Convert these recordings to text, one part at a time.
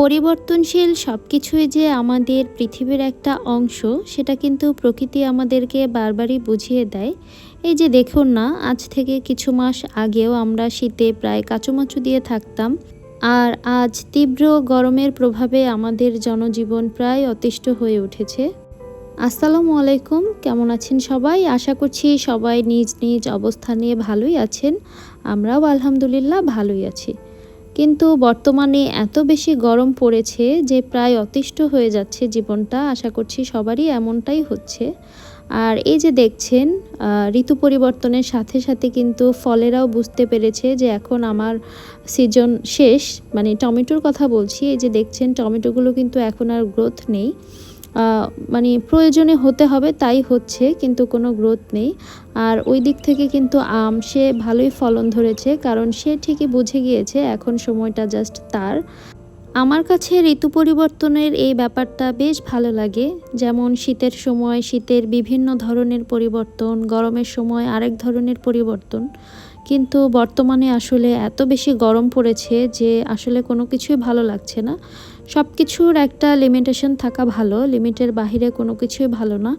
পরিবর্তনশীল সব কিছুই যে আমাদের পৃথিবীর একটা অংশ, সেটা কিন্তু প্রকৃতি আমাদেরকে বারবারই বুঝিয়ে দেয়। এই যে দেখুন না, আজ থেকে কিছু মাস আগেও আমরা শীতে প্রায় কাচুমাচু দিয়ে থাকতাম, আর আজ তীব্র গরমের প্রভাবে আমাদের জনজীবন প্রায় অতিষ্ঠ হয়ে উঠেছে। আসসালামু আলাইকুম, কেমন আছেন সবাই? আশা করছি সবাই নিজ নিজ অবস্থান নিয়ে ভালোই আছেন। আমরাও আলহামদুলিল্লাহ ভালোই আছি। কিন্তু বর্তমানে এত বেশি গরম পড়েছে যে প্রায় অতিষ্ঠ হয়ে যাচ্ছে জীবনটা, আশা করছি সবারই এমনটাই হচ্ছে। আর এই যে দেখছেন ঋতু পরিবর্তনের সাথে সাথে কিন্তু ফলেরাও বুঝতে পেরেছে যে এখন আমার সিজন শেষ। মানে টমেটোর কথা বলছি, এই যে দেখছেন, টমেটোগুলো কিন্তু এখন আর গ্রোথ নেই। মানে প্রয়োজনে হতে হবে, তাই হচ্ছে, কিন্তু কোনো গ্রোথ নেই। আর ওই দিক থেকে কিন্তু আম, সে ভালোই ফলন ধরেছে, কারণ সে ঠিকই বুঝে গিয়েছে, এখন সময়টা জাস্ট তার। আমার কাছে ঋতু পরিবর্তনের এই ব্যাপারটা বেশ ভালো লাগে, যেমন শীতের সময়, শীতের বিভিন্ন ধরনের পরিবর্তন, গরমের সময় আরেক ধরনের পরিবর্তন। কিন্তু বর্তমানে আসলে এত বেশি গরম পড়েছে যে আসলে কোনো কিছুই ভালো লাগছে না। সব কিছুর একটা লিমিটেশন থাকা ভালো লিমিটের বাহিরে কোনো কিছুই ভালো না।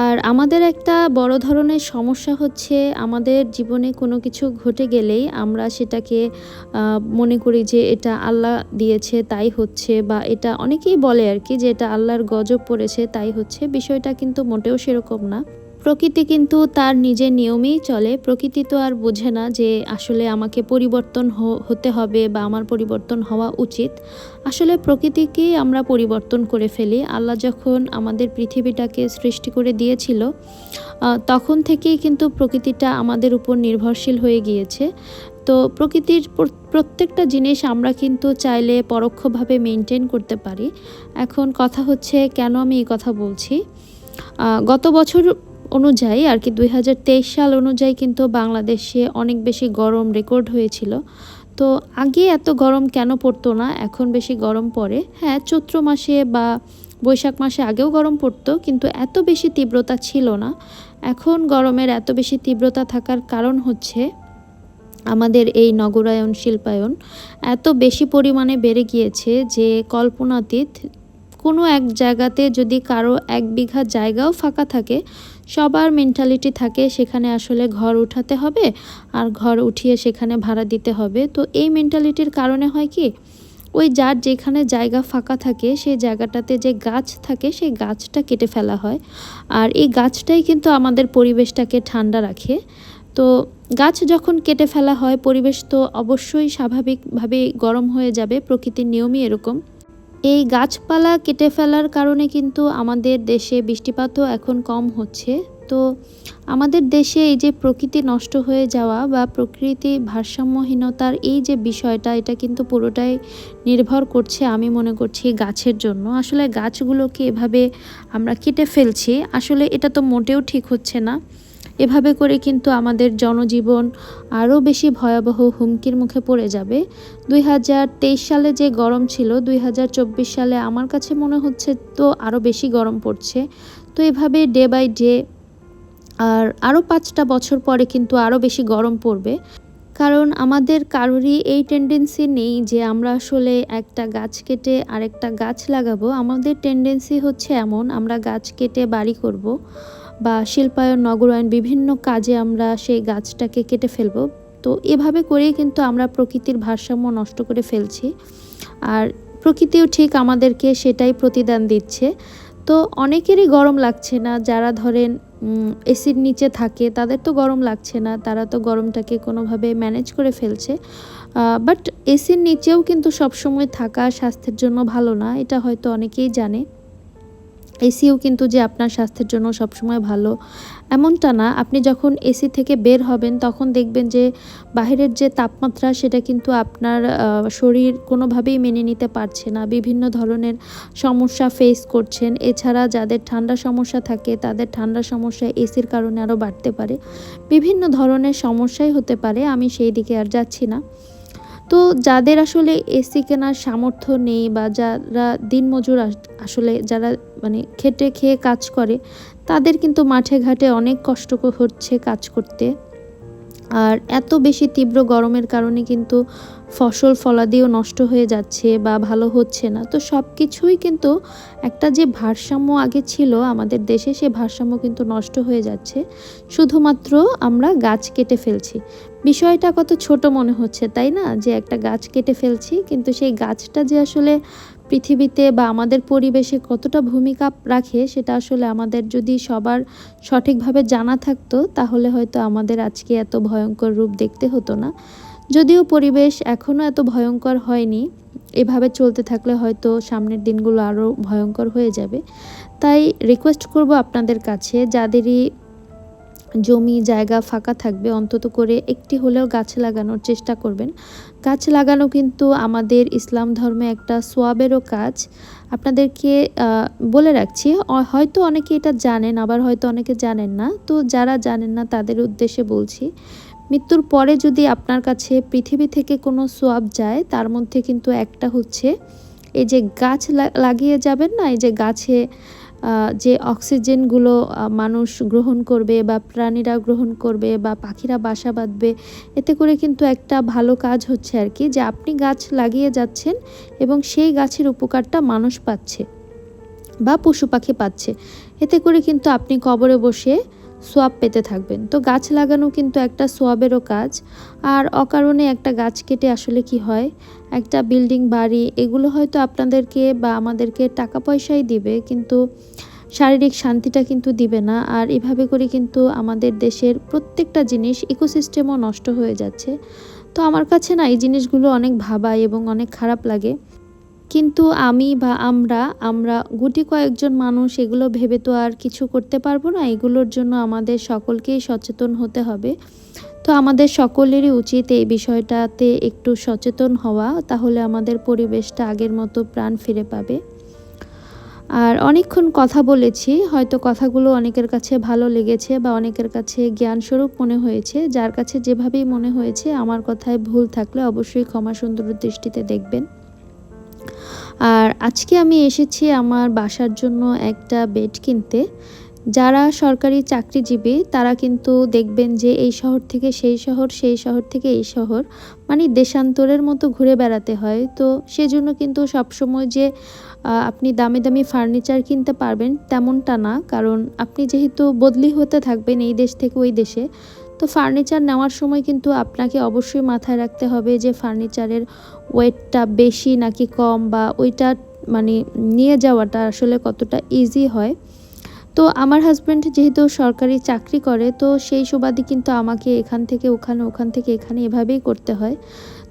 আর আমাদের একটা বড় ধরনের সমস্যা হচ্ছে, আমাদের জীবনে কোনো কিছু ঘটে গেলেই আমরা সেটাকে মনে করি যে এটা আল্লাহ দিয়েছে, তাই হচ্ছে, বা এটা অনেকেই বলে আর কি যে এটা আল্লাহর গজব পড়েছে, তাই হচ্ছে। বিষয়টা কিন্তু মোটেও সেরকম না। প্রকৃতি কিন্তু তার নিজের নিয়মেই চলে। প্রকৃতি তো আর বোঝে না যে আসলে আমাকে পরিবর্তন হতে হবে বা আমার পরিবর্তন হওয়া উচিত। আসলে প্রকৃতিকেই আমরা পরিবর্তন করে ফেলি। আল্লাহ যখন আমাদের পৃথিবীটাকে সৃষ্টি করে দিয়েছিল তখন থেকেই কিন্তু প্রকৃতিটা আমাদের উপর নির্ভরশীল হয়ে গিয়েছে। তো প্রকৃতির প্রত্যেকটা জিনিস আমরা কিন্তু চাইলে পরোক্ষভাবে মেনটেন করতে পারি। এখন কথা হচ্ছে, কেন আমি এই কথা বলছি? গত বছর অনুযায়ী আর কি দুই হাজার তেইশ সাল অনুযায়ী কিন্তু বাংলাদেশে অনেক বেশি গরম রেকর্ড হয়েছিল। তো আগে এত গরম কেন পড়তো না? এখন বেশি গরম পড়ে। হ্যাঁ চৈত্র মাসে বা বৈশাখ মাসে আগেও গরম পড়তো, কিন্তু এত বেশি তীব্রতা ছিল না। এখন গরমের এত বেশি তীব্রতা থাকার কারণ হচ্ছে আমাদের এই নগরায়ন শিল্পায়ন। এত বেশি পরিমাণে বেড়ে গিয়েছে যে কল্পনাতীত কোনো এক জায়গাতে যদি কারও এক বিঘা জায়গাও ফাঁকা থাকে সবার মেন্টালিটি থাকে সেখানে আসলে ঘর উঠাতে হবে আর ঘর উঠিয়ে সেখানে ভাড়া দিতে হবে। তো এই মেন্টালিটির কারণে হয় কি? ওই যার যেখানে জায়গা ফাঁকা থাকে সেই জায়গাটাতে যে গাছ থাকে, সেই গাছটা কেটে ফেলা হয়। আর এই গাছটাই কিন্তু আমাদের পরিবেশটাকে ঠান্ডা রাখে। তো গাছ যখন কেটে ফেলা হয়, পরিবেশ তো অবশ্যই স্বাভাবিকভাবে গরম হয়ে যাবে, প্রকৃতির নিয়মই এরকম। এই গাছপালা কেটে ফেলার কারণে কিন্তু আমাদের দেশে বৃষ্টিপাতও এখন কম হচ্ছে। তো আমাদের দেশে এই যে প্রকৃতি নষ্ট হয়ে যাওয়া বা প্রকৃতি ভারসাম্যহীনতার এই যে বিষয়টা, এটা কিন্তু পুরোটাই নির্ভর করছে আমি মনে করছি গাছের জন্য। আসলে গাছগুলোকে এভাবে আমরা কেটে ফেলছি। আসলে এটা তো মোটেও ঠিক হচ্ছে না। এভাবে করে কিন্তু আমাদের জনজীবন আরও বেশি ভয়াবহ হুমকির মুখে পড়ে যাবে। দুই হাজার তেইশ সালে যে গরম ছিল, দুই হাজার চব্বিশ সালে আমার কাছে মনে হচ্ছে তো আরও বেশি গরম পড়ছে। তো এভাবে ডে বাই ডে আর আরও পাঁচটা বছর পরে কিন্তু আরও বেশি গরম পড়বে। কারণ আমাদের কারোরই এই টেন্ডেন্সি নেই যে আমরা আসলে একটা গাছ কেটে আরেকটা গাছ লাগাবো। আমাদের টেন্ডেন্সি হচ্ছে এমন, আমরা গাছ কেটে বাড়ি করব। বা শিল্পায়ন, নগরায়ন বিভিন্ন কাজে আমরা সেই গাছটাকে কেটে ফেলব। তো এভাবে করেই কিন্তু আমরা প্রকৃতির ভারসাম্য নষ্ট করে ফেলছি। আর প্রকৃতিও ঠিক আমাদেরকে সেটাই প্রতিদান দিচ্ছে। তো অনেকেরই গরম লাগছে না, যারা ধরেন এসির নিচে থাকে, তাদের তো গরম লাগছে না, তারা তো গরমটাকে কোনোভাবে ম্যানেজ করে ফেলছে। বাট এসির নিচেও কিন্তু সবসময় থাকা স্বাস্থ্যের জন্য ভালো না, এটা হয়তো অনেকেই জানে। এসিও কিন্তু যে আপনার স্বাস্থ্যের জন্য সবসময় ভালো, এমনটা না। আপনি যখন এসি থেকে বের হবেন, তখন দেখবেন যে বাইরের যে তাপমাত্রা, সেটা কিন্তু আপনার শরীর কোনোভাবেই মেনে নিতে পারছে না। বিভিন্ন ধরনের সমস্যা ফেস করছেন। এছাড়া যাদের ঠান্ডা সমস্যা থাকে, তাদের ঠান্ডা সমস্যা এসির কারণে আরও বাড়তে পারে। বিভিন্ন ধরনের সমস্যাই হতে পারে, আমি সেই দিকে আর যাচ্ছি না। তো যাদের আসলে এসি কেনার সামর্থ্য নেই বা যারা দিনমজুর আসলে যারা মানে খেটে খেয়ে কাজ করে, তাদের কিন্তু মাঠে ঘাটে অনেক কষ্ট হচ্ছে কাজ করতে। আর এত বেশি তীব্র গরমের কারণে কিন্তু ফসল ফলাদিও নষ্ট হয়ে যাচ্ছে বা ভালো হচ্ছে না। তো সব কিছুই কিন্তু একটা যে ভারসাম্য আগে ছিল, আমাদের দেশে সে ভারসাম্য কিন্তু নষ্ট হয়ে যাচ্ছে। শুধুমাত্র আমরা গাছ কেটে ফেলছি। বিষয়টা কত ছোট মনে হচ্ছে, তাই না? যে একটা গাছ কেটে ফেলছি, কিন্তু সেই গাছটা যে আসলে পৃথিবীতে বা আমাদের পরিবেশে কতটা ভূমিকা রাখে সেটা আসলে আমাদের যদি সবার সঠিকভাবে জানা থাকতো, তাহলে হয়তো আমাদের আজকে এত ভয়ঙ্কর রূপ দেখতে হতো না। যদিও পরিবেশ এখনও এত ভয়ঙ্কর হয়নি, এভাবে চলতে থাকলে হয়তো সামনের দিনগুলো আরও ভয়ঙ্কর হয়ে যাবে। তাই রিকোয়েস্ট করব আপনাদের কাছে, যাদেরই জমি জায়গা ফাঁকা থাকবে, অন্তত করে একটি হলেও গাছ লাগানোর চেষ্টা করবেন। গাছ লাগানো কিন্তু আমাদের ইসলাম ধর্মে একটা সোয়াবেরও কাজ। আপনাদেরকে বলে রাখছি হয়তো অনেকে এটা জানেন, আবার হয়তো অনেকে জানেন না। তো যারা জানেন না, তাদের উদ্দেশ্যে বলছি, মৃত্যুর পরে যদি আপনার কাছে পৃথিবী থেকে কোনো সোয়াব যায়, তার মধ্যে কিন্তু একটা হচ্ছে, এই যে গাছ লাগিয়ে যাবেন না, এই যে গাছে যে অক্সিজেনগুলো মানুষ গ্রহণ করবে বা প্রাণীরা গ্রহণ করবে বা পাখিরা বাসা বাঁধবে, এতে করে কিন্তু একটা ভালো কাজ হচ্ছে আর কি যে আপনি গাছ লাগিয়ে যাচ্ছেন এবং সেই গাছের উপকারটা মানুষ পাচ্ছে বা পশু পাখি পাচ্ছে। এতে করে কিন্তু আপনি কবরে বসে সোয়াব পেতে থাকবেন। তো গাছ লাগানো কিন্তু একটা সোয়াবেরও কাজ। আর অকারণে একটা গাছ কেটে আসলে কি হয়? একটা বিল্ডিং, বাড়ি, এগুলো হয়তো আপনাদেরকে বা আমাদেরকে টাকা পয়সাই দিবে, কিন্তু শারীরিক শান্তিটা কিন্তু দিবে না। আর এভাবে করে কিন্তু আমাদের দেশের প্রত্যেকটা জিনিস ইকোসিস্টেমও নষ্ট হয়ে যাচ্ছে। তো আমার কাছে না এই জিনিসগুলো অনেক ভাবায় এবং অনেক খারাপ লাগে। কিন্তু আমি বা আমরা আমরা গুটি কয়েকজন মানুষ এগুলো ভেবে তো আর কিছু করতে পারব না। এগুলোর জন্য আমাদের সকলকেই সচেতন হতে হবে। তো আমাদের সকলেরই উচিত এই বিষয়টাতে একটু সচেতন হওয়া, তাহলে আমাদের পরিবেশটা আগের মতো প্রাণ ফিরে পাবে। আর অনেকক্ষণ কথা বলেছি, হয়তো কথাগুলো অনেকের কাছে ভালো লেগেছে বা অনেকের কাছে জ্ঞানস্বরূপ মনে হয়েছে। যার কাছে যেভাবেই মনে হয়েছে, আমার কথায় ভুল থাকলে অবশ্যই ক্ষমা সুন্দর দৃষ্টিতে দেখবেন। আর আজকে আমি এসেছি আমার বাসার জন্য একটা বেড কিনতে। যারা সরকারি চাকরিজীবী, তারা কিন্তু দেখবেন যে এই শহর থেকে সেই শহর সেই শহর থেকে এই শহর মানে দেশান্তরের মতো ঘুরে বেড়াতে হয়। তো সেজন্য কিন্তু সবসময় যে আপনি দামি দামি ফার্নিচার কিনতে পারবেন তেমনটা না। কারণ আপনি যেহেতু বদলি হতে থাকবেন এই দেশ থেকে ওই দেশে তো ফার্নিচার নেওয়ার সময় কিন্তু আপনাকে অবশ্যই মাথায় রাখতে হবে যে ফার্নিচারের ওয়েটটা বেশি নাকি কম বা ওইটা মানে নিয়ে যাওয়াটা আসলে কতটা ইজি হয়। তো আমার হাজব্যান্ড যেহেতু সরকারি চাকরি করে, তো সেই সুবাদে কিন্তু আমাকে এখান থেকে ওখানে, ওখান থেকে এখানে এভাবেই করতে হয়।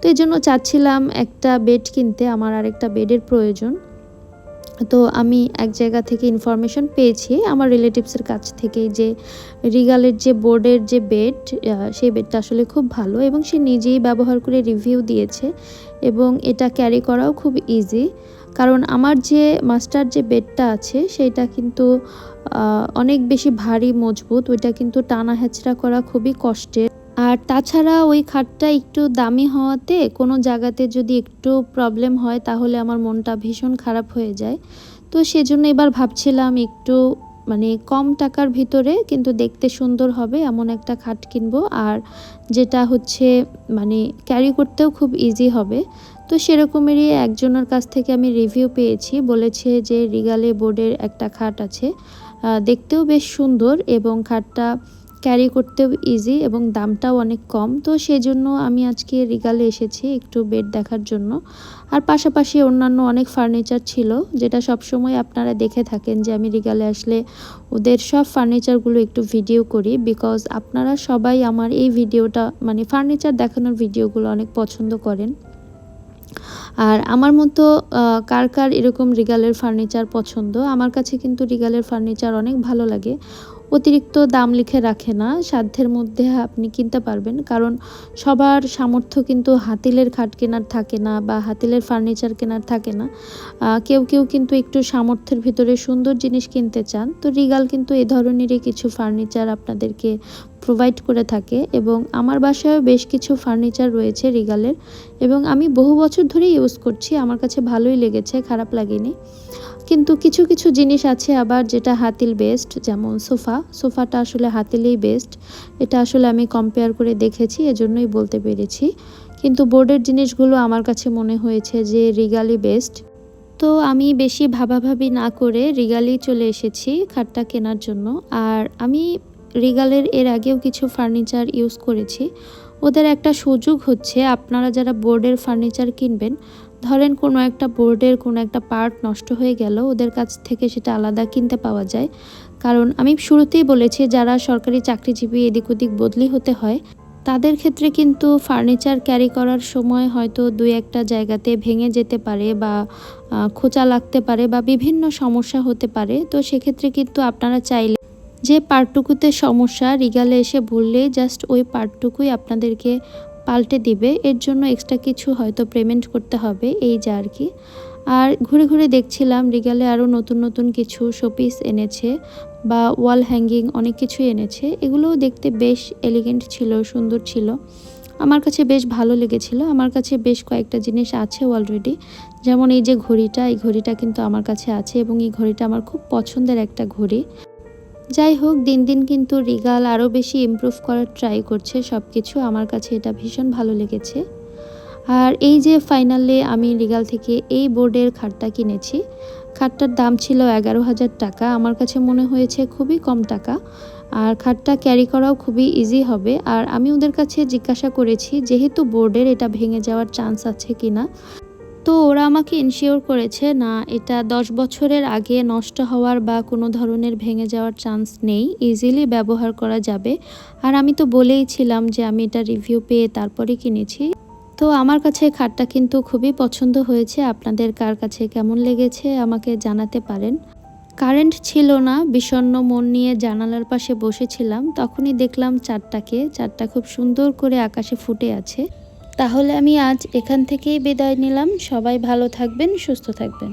তো এই জন্য চাচ্ছিলাম একটা বেড কিনতে, আমার আরেকটা বেডের প্রয়োজন। তো আমি এক জায়গা থেকে ইনফরমেশন পেয়েছি আমার রিলেটিভসের কাছ থেকে যে রিগালের যে বোর্ডের যে বেড সেই বেডটা আসলে খুব ভালো এবং সে নিজেই ব্যবহার করে রিভিউ দিয়েছে এবং এটা ক্যারি করাও খুব ইজি কারণ আমার যে মাস্টার যে বেডটা আছে সেইটা কিন্তু অনেক বেশি ভারী, মজবুত, ওইটা কিন্তু টানা হেঁচড়া করা খুবই কষ্টের। আর তাছাড়া ওই খাটটা একটু দামি হওয়াতে কোনো জায়গাতে যদি একটু প্রবলেম হয়, তাহলে আমার মনটা ভীষণ খারাপ হয়ে যায়। তো সেজন্য এবার ভাবছিলাম একটু মানে কম টাকার ভিতরে কিন্তু দেখতে সুন্দর হবে এমন একটা খাট কিনবো। আর যেটা হচ্ছে মানে ক্যারি করতেও খুব ইজি হবে। তো সেরকমেরই একজনের কাছ থেকে আমি রিভিউ পেয়েছি। বলেছে যে রিগালে বোর্ডের একটা খাট আছে। দেখতেও বেশ সুন্দর এবং খাটটা ক্যারি করতেও ইজি এবং দামটাও অনেক কম। তো সেজন্য আমি আজকে রিগালে এসেছি একটু বেড দেখার জন্য। আর পাশাপাশি অন্যান্য অনেক ফার্নিচার ছিল, যেটা সবসময় আপনারা দেখে থাকেন যে আমি রিগালে আসলে ওদের সব ফার্নিচারগুলো একটু ভিডিও করি বিকজ আপনারা সবাই আমার এই ভিডিওটা মানে ফার্নিচার দেখানোর ভিডিওগুলো অনেক পছন্দ করেন। আর আমার মতো কার কার এরকম রিগালের ফার্নিচার পছন্দ, আমার কাছে কিন্তু রিগালের ফার্নিচার অনেক ভালো লাগে। অতিরিক্ত দাম লিখে রাখে না, সাধ্যের মধ্যে আপনি কিনতে পারবেন। কারণ সবার সামর্থ্য কিন্তু হাতিলের খাট কেনার থাকে না বা হাতিলের ফার্নিচার কেনার থাকে না। কেউ কেউ কিন্তু একটু সামর্থ্যের ভিতরে সুন্দর জিনিস কিনতে চান। তো রিগাল কিন্তু এ ধরনেরই কিছু ফার্নিচার আপনাদেরকে প্রোভাইড করে থাকে এবং আমার বাসায়ও বেশ কিছু ফার্নিচার রয়েছে রিগালের এবং আমি বহু বছর ধরে ইউজ করছি। আমার কাছে ভালোই লেগেছে, খারাপ লাগেনি। কিন্তু কিছু কিছু জিনিস আছে আবার যেটা হাতিল বেস্ট যেমন সোফা। সোফাটা আসলে হাতিলেই বেস্ট এটা আসলে আমি কম্পেয়ার করে দেখেছি, এজন্যই বলতে পেরেছি। কিন্তু বোর্ডের জিনিসগুলো আমার কাছে মনে হয়েছে যে রিগালি বেস্ট তো আমি বেশি ভাবাভাবি না করে রিগালি চলে এসেছি খাটটা কেনার জন্য। আর আমি রিগালের এর আগেও কিছু ফার্নিচার ইউজ করেছি। ওদের একটা সুযোগ হচ্ছে, আপনারা যারা বোর্ডের ফার্নিচার কিনবেন, ধরেন কোনো একটা বোর্ডের কোনো একটা পার্ট নষ্ট হয়ে গেল, ওদের কাছ থেকে সেটা আলাদা কিনতে পাওয়া যায়। কারণ আমি শুরুতেই বলেছি, যারা সরকারি চাকরিজীবী এদিক ওদিক বদলি হতে হয়, তাদের ক্ষেত্রে কিন্তু ফার্নিচার ক্যারি করার সময় হয়তো দুই একটা জায়গাতে ভেঙে যেতে পারে বা খোঁচা লাগতে পারে বা বিভিন্ন সমস্যা হতে পারে। তো সেক্ষেত্রে কিন্তু আপনারা চাইলে যে পার্টটুকুতে সমস্যা, রিগালে এসে বললেই জাস্ট ওই পার্টটুকুই আপনাদেরকে পাল্টে দিবে। এর জন্য এক্সট্রা কিছু হয়তো পেমেন্ট করতে হবে, এই যা আর কি। আর ঘুরে ঘুরে দেখছিলাম, রিগালে আরও নতুন নতুন কিছু শোপিস এনেছে বা ওয়াল হ্যাঙ্গিং অনেক কিছুই এনেছে। এগুলোও দেখতে বেশ এলিগেন্ট ছিল, সুন্দর ছিল। আমার কাছে বেশ ভালো লেগেছিল। আমার কাছে বেশ কয়েকটা জিনিস আছে অলরেডি যেমন এই যে ঘড়িটা, এই ঘড়িটা কিন্তু আমার কাছে আছে এবং এই ঘড়িটা আমার খুব পছন্দের একটা ঘড়ি। যাই হোক, দিন দিন কিন্তু রিগাল আরও বেশি ইমপ্রুভ করার ট্রাই করছে সব কিছু আমার কাছে এটা ভীষণ ভালো লেগেছে। আর এই যে ফাইনালে আমি রিগাল থেকে এই বোর্ডের খাটটা কিনেছি, খাটটার দাম ছিল এগারো হাজার টাকা। আমার কাছে মনে হয়েছে খুবই কম টাকা। আর খাটটা ক্যারি করাও খুবই ইজি হবে। আর আমি ওদের কাছে জিজ্ঞাসা করেছি, যেহেতু বোর্ডের এটা ভেঙে যাওয়ার চান্স আছে কি না তো ওরা আমাকে ইনশিওর করেছে না, এটা দশ বছরের আগে নষ্ট হওয়ার বা কোনো ধরনের ভেঙে যাওয়ার চান্স নেই ইজিলি ব্যবহার করা যাবে। আর আমি তো বলেই ছিলাম যে আমি এটা রিভিউ পেয়ে তারপরে কিনেছি। তো আমার কাছে খাটটা কিন্তু খুবই পছন্দ হয়েছে। আপনাদের কার কাছে কেমন লেগেছে আমাকে জানাতে পারেন। কারেন্ট ছিল না, বিষণ্ণ মন নিয়ে জানালার পাশে বসেছিলাম। তখনই দেখলাম চারটাকে, চারটা খুব সুন্দর করে আকাশে ফুটে আছে। তাহলে আমি আজ এখান থেকেই বিদায় নিলাম। সবাই ভালো থাকবেন সুস্থ থাকবেন।